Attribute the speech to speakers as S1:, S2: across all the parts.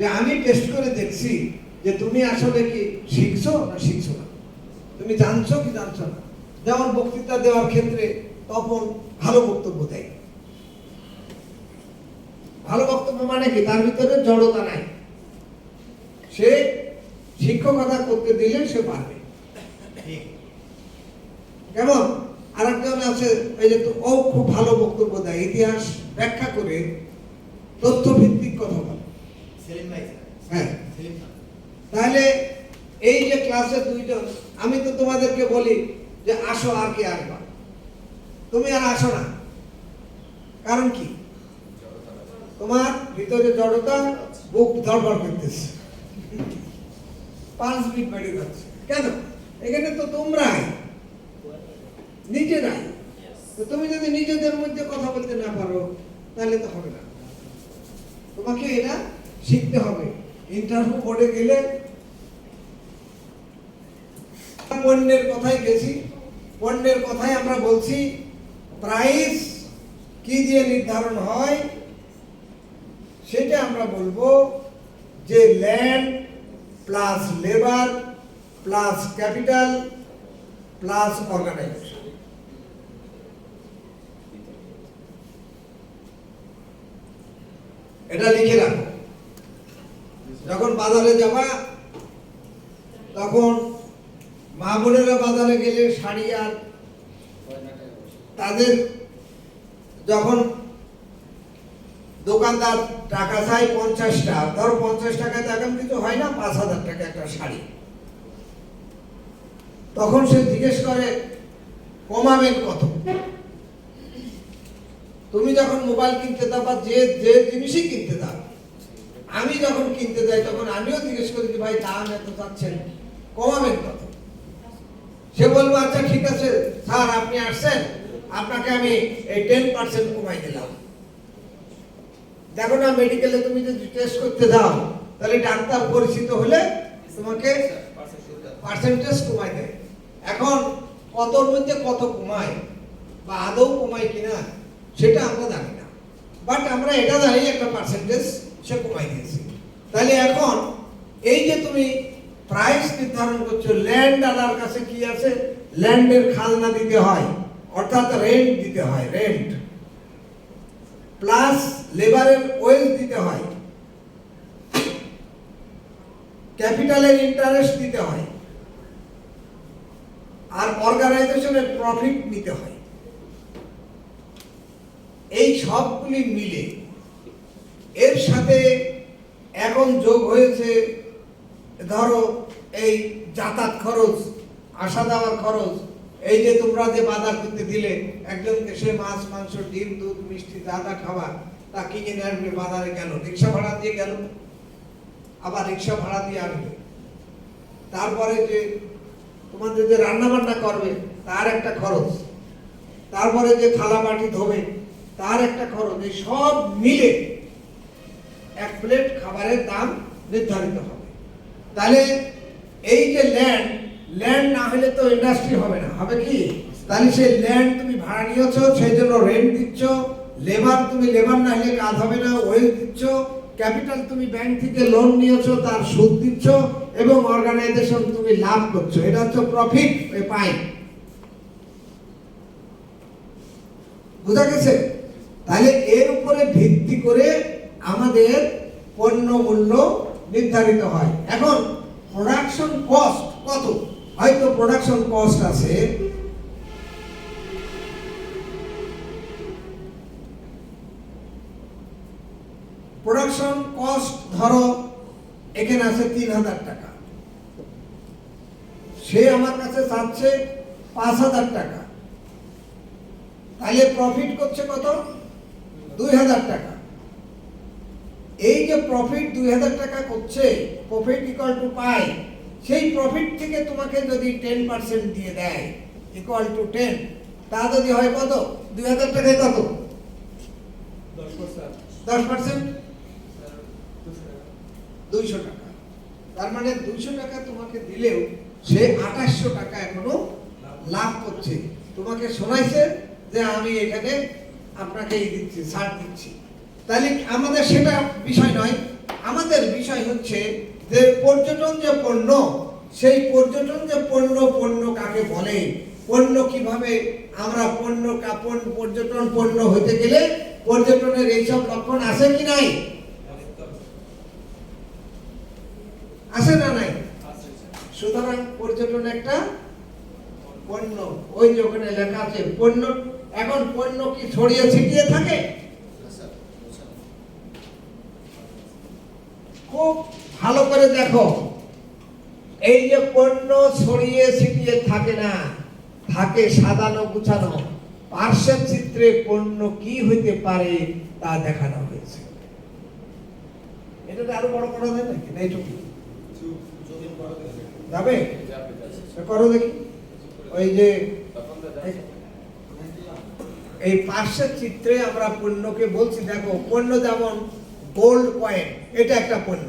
S1: যে আমি টেস্ট করে দেখছি যে তুমি আসলে কি শিখছো না শিখছো না। তুমি জানছো কি জানছো না। যেমন বক্তৃতা দেওয়ার ক্ষেত্রে তপন ভালো বক্তব্য দেয়। ভালো বক্তব্য মানে কি? তার ভিতরে জড়তা নাই। সে শিক্ষকতা করতে দিলে সে পারবে। কেমন? আরেকজন আছে, এই যে ও খুব ভালো বক্তব্য দেয়। ইতিহাস ব্যাখ্যা করে তথ্য ভিত্তিক কথা বলে। তাহলে এই যে ক্লাসে দুইজন, আমি তো তোমাদেরকে বলি যে আসো আর কি আসবা তুমি আর আসো না। কারণ কি? তোমার ভিতরে জড়তা বুক ধরপড় করতেছে। পাঁচ মিনিট বেড়ে যাচ্ছে। কেন? এখানে তো তোমরাই। নিজেরাই। তুমি যদি নিজেদের মধ্যে কথা বলতে না পারো, তাহলে তো হবে না। তোমাকে এটা শিখতে হবে। ইন্টারভিউ বোর্ডে গেলে পণ্যের কথাই গেছি। পণ্যের কথাই আমরা বলছি প্রাইস কি দিয়ে নির্ধারণ হয় সেটা আমরা বলব যে land plus labour plus capital plus organisation এটা লিখে রাখো। যখন বাজারে যাবা, তখন মা বোনেরা বাজারে গেলে শাড়ি আর তাদের যখন দোকানদার টাকা চাই পঞ্চাশটা ধরো পঞ্চাশ টাকায় এখন কিছু হয় না, পাঁচ হাজার টাকা একটা শাড়ি। তখন সে জিজ্ঞেস করে, কমাবেন কত? তুমি যখন মোবাইল কিনতে দাও বা যে যে জিনিসই কিনতে দাও আমি যখন কিনতে যাই, তখন আমিও জিজ্ঞেস করি যে, ভাই, দাম এত চাচ্ছেন কমাবেন কত? সে বলব আচ্ছা ঠিক আছে, স্যার, আপনি আসছেন, আপনাকে আমি এই টেন পার্সেন্ট কমাই দিলাম। দেখো না মেডিকেলে তুমি যদি টেস্ট করতে যাও, তাহলে ডাক্তার পরিচিত হলে তোমাকে পার্সেন্টেজ কমাই দেয়। এখন কতর মধ্যে কত কমায় বা আদৌ কমায় কিনা, সেটা আমরা জানি না। বাট আমরা এটা জানি একটা পার্সেন্টেজ সে কমাই দিয়েছে। তাহলে এখন এই যে তুমি প্রাইস নির্ধারণ করছ ল্যান্ড আলার কাছে কি আছে? ল্যান্ডের খাজনা দিতে হয়, অর্থাৎ রেন্ট দিতে হয় রেন্ট প্লাস লেবারের ওয়েজ দিতে হয় ক্যাপিটালের ইন্টারেস্ট দিতে হয়, আর অর্গানাইজেশনের প্রফিট নিতে হয়। এই সবগুলি মিলে সাথে এখন যোগ হয়েছে, ধরো এই যাতায়াত খরচ, আসা যাওয়ার খরচ, এই যে তোমরা যে বাজার করতে দিলে, একজনকে সে মাছ, মাংস, ডিম, দুধ, মিষ্টি, যা যা খাবার, তা কিনে আসবে, বাজারে গেল, রিক্সা ভাড়া দিয়ে গেল, আবার রিক্সা ভাড়া দিয়ে আসবে। তারপরে যে তোমাদের যে রান্না বান্না করবে, তার একটা খরচ, তারপরে যে থালা বাটি ধোবে, তার একটা খরচ, এই সব মিলে এক প্লেট খাবারের দাম নির্ধারিত হবে। তাহলে এই যে ল্যান্ড ল্যান্ড না হলে তো ইন্ডাস্ট্রি হবে না। হবে কি? তাহলে সেই ল্যান্ড তুমি ভাড়া নিয়েছো, সেই জন্য রেন্ট দিচ্ছ লেবার তুমি লেবার না হলে কাজ হবে না ওয়েজ দিচ্ছ ক্যাপিটাল তুমি ব্যাংক থেকে লোন নিয়েছো, তার সুদ দিচ্ছ, এবং অর্গানাইজেশন তুমি লাভ করছ। এটা হচ্ছে প্রফিট পাই। বুঝা গেছে? তাহলে এর উপরে ভিত্তি করে আমাদের পণ্য মূল্য নির্ধারিত হয়। এখন প্রোডাকশন কস্ট কত? হয়তো প্রোডাকশন কস্ট আছে প্রোডাকশন কস্ট ধরো, এখানে আছে তিন হাজার টাকা। সে আমার কাছে চাচ্ছে পাঁচ হাজার টাকা। তাহলে প্রফিট করছে কত? দুই হাজার টাকা। এই যে প্রফিট দুই হাজার টাকা করছে প্রফিট ইকুয়াল টু পাই সেই প্রফিট থেকে তোমাকে যদি টেন পার্সেন্ট দিয়ে দেয় ইকুয়াল টু টেন তা যদি হয় কত? দুই হাজার টাকায় কত? দশ পার্সেন্ট দুইশো টাকা। তার মানে দুইশো টাকা তোমাকে দিলেও সে আঠাশশো টাকা এখনও লাভ করছে। তোমাকে শোনাইছে যে আমি এখানে আপনাকে এই দিচ্ছি ছাড় দিচ্ছি। তাহলে আমাদের সেটা বিষয় নয়। আমাদের বিষয় হচ্ছে যে পর্যটন যে পণ্য, সেই পর্যটন যে পণ্য পণ্য কাকে বলে? পণ্য কীভাবে আমরা পণ্য কাপড় পর্যটন পণ্য হতে গেলে পর্যটনের এইসব লক্ষণ আছে কি নাই? আছে না নাই? সুতরাং পর্যটন একটা পণ্য। ওই যে ওখানে লেখা আছে, পণ্য এখন পণ্য কি ছড়িয়ে ছিটিয়ে থাকে? খুব ভালো করে দেখো। এই যে পণ্য ছড়িয়ে ছিটিয়ে থাকে না থাকে সাজানো গুছানো পার্শ্বের চিত্রে পণ্য কি হইতে পারে তা দেখানো হয়েছে। এটা আরও বড় করা যায় নাকি? না এইটুকু যাবে? করো দেখি। ওই যে এই পার্শ্বের চিত্রে আমরা পণ্যকে বলছি দেখো পণ্য যেমন গোল্ড কয়েন এটা একটা পণ্য।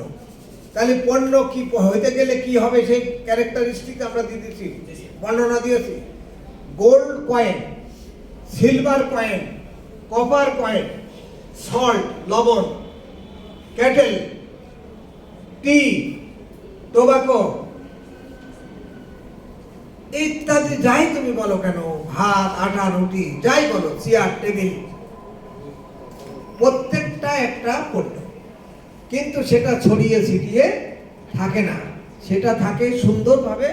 S1: তাহলে পণ্য কি হইতে গেলে কি হবে সেই ক্যারেক্টারিস্টিক আমরা দিয়ে দিচ্ছি, বর্ণনা দিয়েছি। Gold coin silver coin copper coin salt লবণ ক্যাটেল টি টোবাকো ইত্যাদি যাই তুমি বলো কেন, ভাত, আটা, রুটি, যাই বলো চেয়ার টেবিল প্রত্যেকটা একটা একটা পণ্য। কিন্তু সেটা ছড়িয়ে ছিটিয়ে থাকে না। সেটা থাকে সুন্দরভাবে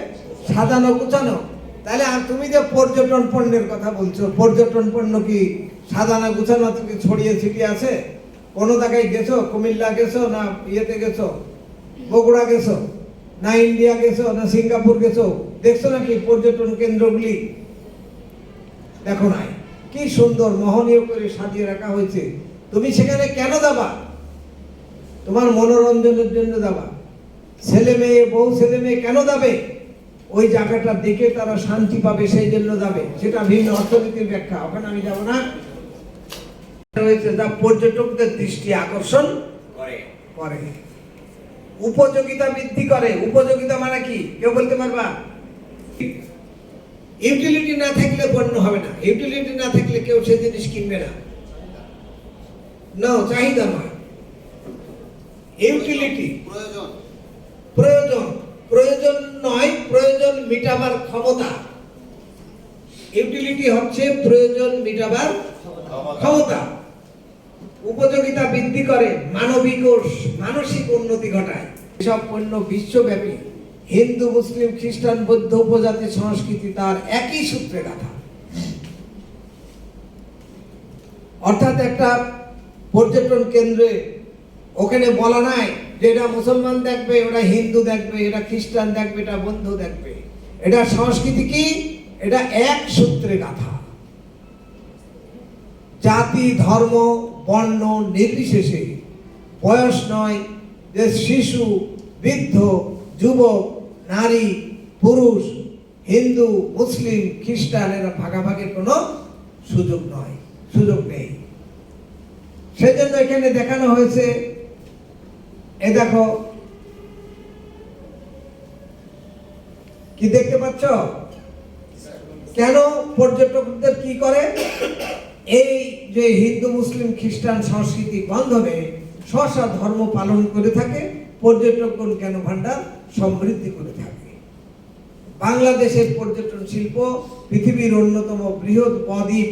S1: সাজানো, গুছানো। তাহলে আর তুমি যে পর্যটন পণ্যের কথা বলছো, পর্যটন পণ্য কি সাজানো, গুছানো তুমি ছড়িয়ে ছিটিয়ে আছে? কোনো জায়গায় গেছো? কুমিল্লা গেছো না ইয়েতে গেছো? বগুড়া গেছো? না ইন্ডিয়া গেছো? না সিঙ্গাপুর গেছো? দেখছ নাকি পর্যটন কেন্দ্রগুলি? দেখো নাই। কি সুন্দর, মোহনীয় করে সাজিয়ে রাখা হয়েছে। তুমি সেখানে কেন যাবা? তোমার মনোরঞ্জনের জন্য যাবা। ছেলে মেয়ে, বউ ছেলে মেয়ে কেন যাবে? ওই জায়গাটা দেখে তারা শান্তি পাবে, সেই জন্য যাবে। সেটা ভিন্ন অর্থনীতির ব্যাখ্যা। ওখানে আমি যাব না। রয়েছে যা পর্যটকদের দৃষ্টি আকর্ষণ করে। করে। উপযোগিতা বৃদ্ধি করে। উপযোগিতা মানে কি? কেউ বলতে পারবা? ইউটিলিটি না থাকলে পণ্য হবে না। ইউটিলিটি না থাকলে কেউ সে জিনিস কিনবে না। না চাহিদা নয়। ইউটিলিটি
S2: প্রয়োজন।
S1: প্রয়োজন। প্রয়োজন নয় প্রয়োজন মিটাবার ক্ষমতা। ইউটিলিটি হচ্ছে প্রয়োজন মিটাবার ক্ষমতা। উপযোগিতা বৃদ্ধি করে মানবিক ও মানসিক উন্নতি ঘটায়। এসব পণ্য বিশ্বব্যাপী। হিন্দু মুসলিম খ্রিস্টান বৌদ্ধ উপজাতি সংস্কৃতি তার একই সূত্রে গাথা অর্থাৎ একটা পর্যটন কেন্দ্রে, ওখানে বলা নাই যে এটা মুসলমান দেখবে ওটা হিন্দু দেখবে, এটা খ্রিস্টান দেখবে, এটা বৌদ্ধ দেখবে। এটা সংস্কৃতি কি? এটা এক সূত্রে গাথা। জাতি, ধর্ম, বর্ণ নির্বিশেষে। বয়স নয় যে শিশু, বৃদ্ধ, যুবক, নারী, পুরুষ, হিন্দু, মুসলিম, খ্রিস্টান, এরা ভাগাভাগির কোনো সুযোগ নয়, সুযোগ নেই। সেজন্য এখানে দেখানো হয়েছে, এ দেখো, কি দেখতে পাচ্ছ? কেন পর্যটকদের কি করে? এই যে হিন্দু, মুসলিম, খ্রিস্টান সংস্কৃতি বন্ধনে স্বস্ব ধর্ম পালন করে থাকে, পর্যটকগণ কেন ভান্ডার সমৃদ্ধি করে থাকে। বাংলাদেশের পর্যটন শিল্প পৃথিবীর অন্যতম বৃহৎ বদ্বীপ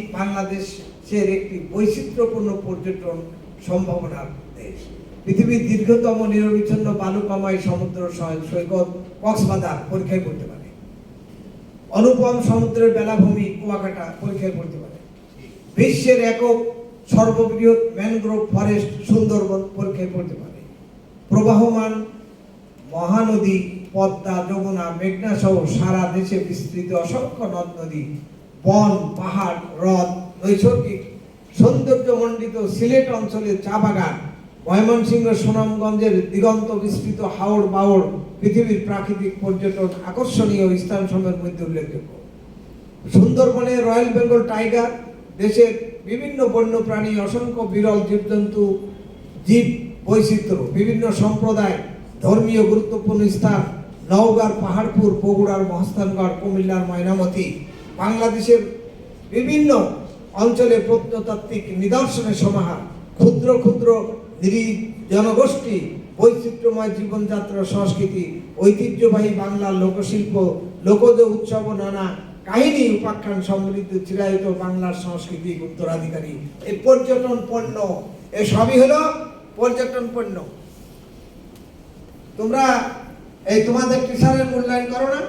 S1: বাংলাদেশের একটি বৈচিত্র্যপূর্ণ পর্যটন সম্ভাবনার দেশ। পৃথিবীর দীর্ঘতম নিরবিচ্ছিন্ন বালুকাময় সমুদ্র সৈ- সৈকত কক্সবাজার পরীক্ষায় করতে পারে। অনুপম সমুদ্রের বেলাভূমি কুয়াকাটা পরীক্ষায় করতে পারে। বিশ্বের একক সর্ববৃহৎ ম্যানগ্রোভ ফরেস্ট সুন্দরবন পরীক্ষায় পড়তে পারে। প্রবাহমান মহানদী, পদ্মা, যমুনা, মেঘনা সহ সারা দেশে বিস্তৃত অসংখ্য নদ নদী বন, পাহাড়, হ্রদ নৈসর্গিক সৌন্দর্যমণ্ডিত সিলেট অঞ্চলের চা বাগান, ময়মনসিংহ সুনামগঞ্জের দিগন্ত বিস্তৃত হাওড় বাওড় পৃথিবীর প্রাকৃতিক পর্যটন আকর্ষণীয় স্থান স্থানসমূহের মধ্যে উল্লেখযোগ্য। সুন্দরবনে রয়্যাল বেঙ্গল টাইগার, দেশের বিভিন্ন বন্যপ্রাণী, অসংখ্য বিরল জীবজন্তু, জীব বৈচিত্র্য, বিভিন্ন সম্প্রদায়, ধর্মীয় গুরুত্বপূর্ণ স্থান, নওগাঁর পাহাড়পুর, বগুড়ার মহস্থানগড়, কুমিল্লার ময়নামতি, বাংলাদেশের বিভিন্ন অঞ্চলে প্রত্নতাত্ত্বিক নিদর্শনের সমাহার, ক্ষুদ্র ক্ষুদ্র নিরীহ জনগোষ্ঠী বৈচিত্র্যময় জীবনযাত্রা, সংস্কৃতি, ঐতিহ্যবাহী বাংলার লোকশিল্প, লোকজ উৎসব নানা কাহিনী উপাখ্যান সমৃদ্ধ চিরায়িত বাংলার সংস্কৃতি উত্তরাধিকারী। এই পর্যটন পণ্য, এ সবই হলো পর্যটন পণ্য। তোমরা এই তোমাদের টিচারের মূল্যায়ন করো না।